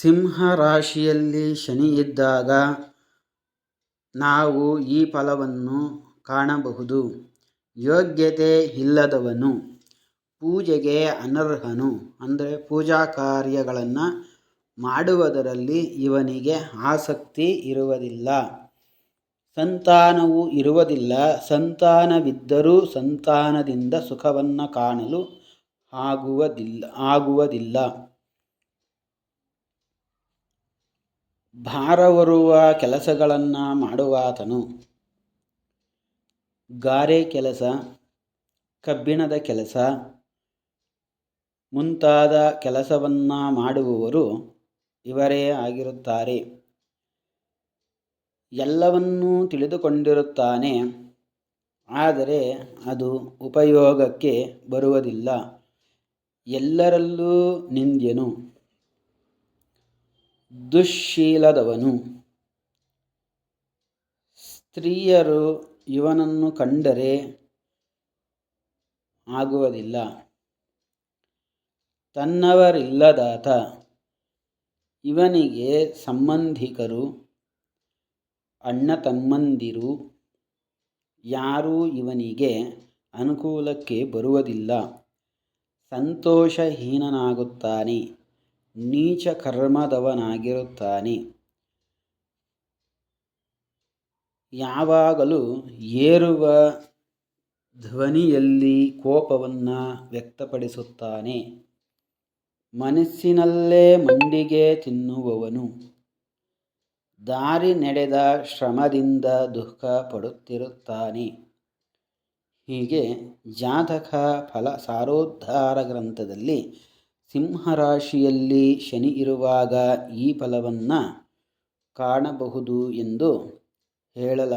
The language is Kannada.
ಸಿಂಹ ರಾಶಿಯಲ್ಲಿ ಶನಿ ಇದ್ದಾಗ ನಾವು ಈ ಫಲವನ್ನು ಕಾಣಬಹುದು. ಯೋಗ್ಯತೆ ಇಲ್ಲದವನು ಪೂಜೆಗೆ ಅನರ್ಹನು. ಅಂದರೆ ಪೂಜಾ ಕಾರ್ಯಗಳನ್ನು ಮಾಡುವುದರಲ್ಲಿ ಇವನಿಗೆ ಆಸಕ್ತಿ ಇರುವುದಿಲ್ಲ. ಸಂತಾನವು ಇರುವುದಿಲ್ಲ. ಸಂತಾನವಿದ್ದರೂ ಸಂತಾನದಿಂದ ಸುಖವನ್ನು ಕಾಣಲು ಆಗುವುದಿಲ್ಲ ಆಗುವುದಿಲ್ಲ. ಭಾರವರುವ ಕೆಲಸಗಳನ್ನು ಮಾಡುವಾತನು. ಗಾರೆ ಕೆಲಸ, ಕಬ್ಬಿಣದ ಕೆಲಸ, ಮುಂತಾದ ಕೆಲಸವನ್ನು ಮಾಡುವವರು ಇವರೇ ಆಗಿರುತ್ತಾರೆ. ಎಲ್ಲವನ್ನೂ ತಿಳಿದುಕೊಂಡಿರುತ್ತಾನೆ, ಆದರೆ ಅದು ಉಪಯೋಗಕ್ಕೆ ಬರುವುದಿಲ್ಲ. ಎಲ್ಲರಲ್ಲೂ ನಿಂದ್ಯನು ದುಶ್ಶೀಲದವನು. ಸ್ತ್ರೀಯರು ಇವನನ್ನು ಕಂಡರೆ ಆಗುವುದಿಲ್ಲ. ತನ್ನವರಿಲ್ಲದಾತ ಇವನಿಗೆ ಸಂಬಂಧಿಕರು ಅಣ್ಣ ತಮ್ಮಂದಿರು ಯಾರೂ ಇವನಿಗೆ ಅನುಕೂಲಕ್ಕೆ ಬರುವುದಿಲ್ಲ. ಸಂತೋಷಹೀನನಾಗುತ್ತಾನೆ. ನೀಚ ಕರ್ಮದವನಾಗಿರುತ್ತಾನೆ. ಯಾವಾಗಲೂ ಏರುವ ಧ್ವನಿಯಲ್ಲಿ ಕೋಪವನ್ನು ವ್ಯಕ್ತಪಡಿಸುತ್ತಾನೆ. ಮನಸ್ಸಿನಲ್ಲೇ ಮಂಡಿಗೆ ತಿನ್ನುವವನು. ದಾರಿ ನಡೆದ ಶ್ರಮದಿಂದ ದುಃಖ ಪಡುತ್ತಿರುತ್ತಾನೆ. ಹೀಗೆ ಜಾತಕ ಫಲ ಸಾರೋದ್ಧಾರ ಗ್ರಂಥದಲ್ಲಿ ಸಿಂಹರಾಶಿಯಲ್ಲಿ ಶನಿ ಇರುವಾಗ ಈ ಫಲವನ್ನು ಕಾಣಬಹುದು ಎಂದು ಹೇಳಲಾಗಿದೆ